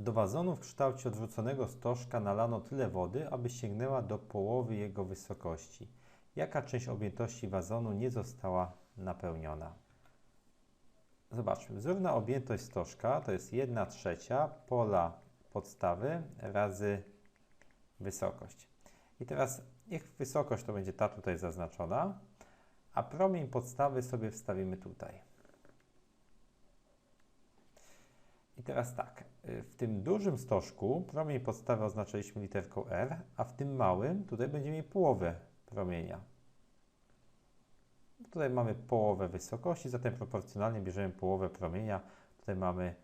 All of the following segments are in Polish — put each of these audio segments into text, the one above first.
Do wazonu w kształcie odwróconego stożka nalano tyle wody, aby sięgnęła do połowy jego wysokości. Jaka część objętości wazonu nie została napełniona? Zobaczmy. Wzórna objętość stożka to jest 1 trzecia pola podstawy razy wysokość. I teraz niech wysokość to będzie ta tutaj zaznaczona, a promień podstawy sobie wstawimy tutaj. I teraz tak, y, w tym dużym stożku promień podstawy oznaczyliśmy literką R, a w tym małym tutaj będziemy mieli połowę promienia. Tutaj mamy połowę wysokości, zatem proporcjonalnie bierzemy połowę promienia. Tutaj mamy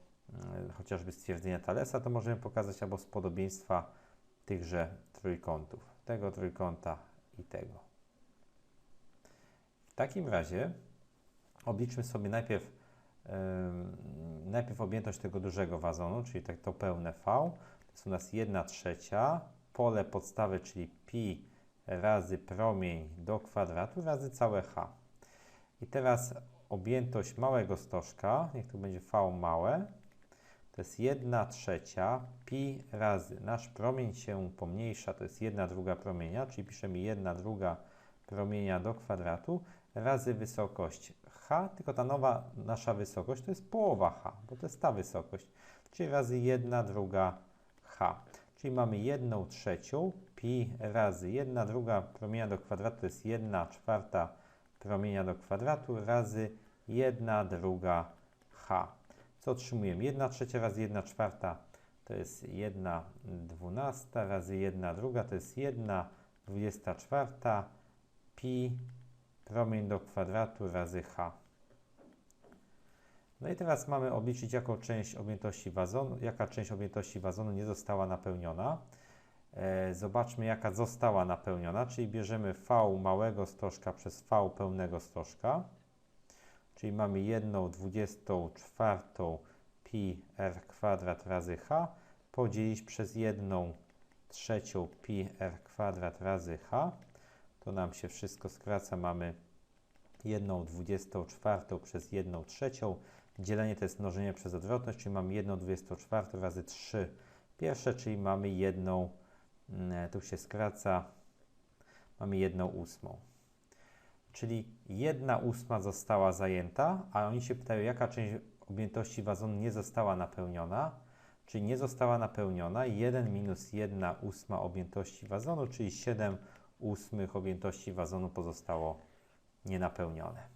y, chociażby stwierdzenia Thalesa, to możemy pokazać albo z podobieństwa tychże trójkątów, tego trójkąta i tego. W takim razie obliczmy sobie najpierw najpierw objętość tego dużego wazonu, czyli tak to pełne V, to jest u nas 1 trzecia, pole podstawy, czyli pi razy promień do kwadratu razy całe H. I teraz objętość małego stożka, niech to będzie V małe, to jest 1 trzecia pi razy, nasz promień się pomniejsza, to jest 1 druga promienia, czyli piszemy 1 druga promienia do kwadratu razy wysokość h, tylko ta nowa nasza wysokość to jest połowa h, bo to jest ta wysokość, czyli razy 1 druga h. Czyli mamy 1 trzecią pi razy 1 druga promienia do kwadratu to jest 1 czwarta promienia do kwadratu razy 1 druga h. Co otrzymujemy? 1 trzecia razy 1 czwarta to jest 1 dwunasta razy 1 druga to jest 1 dwudziesta czwarta pi promień do kwadratu razy h. No i teraz mamy obliczyć, jaką część objętości wazonu, jaka część objętości wazonu nie została napełniona. E, zobaczmy, jaka została napełniona, czyli bierzemy V małego stożka przez V pełnego stożka, czyli mamy 1 24 pi r kwadrat razy h, podzielić przez 1 trzecią pi r kwadrat razy h, to nam się wszystko skraca, mamy 1 24 przez 1 trzecią. Dzielenie to jest mnożenie przez odwrotność, czyli mamy 1 24 razy 3 pierwsze, czyli mamy 1, mm, tu się skraca, mamy 1 ósmą. Czyli 1 ósma została zajęta, a oni się pytają, jaka część objętości wazonu nie została napełniona, czyli nie została napełniona 1 minus 1 ósma objętości wazonu, czyli 7 ósmych objętości wazonu pozostało nienapełnione.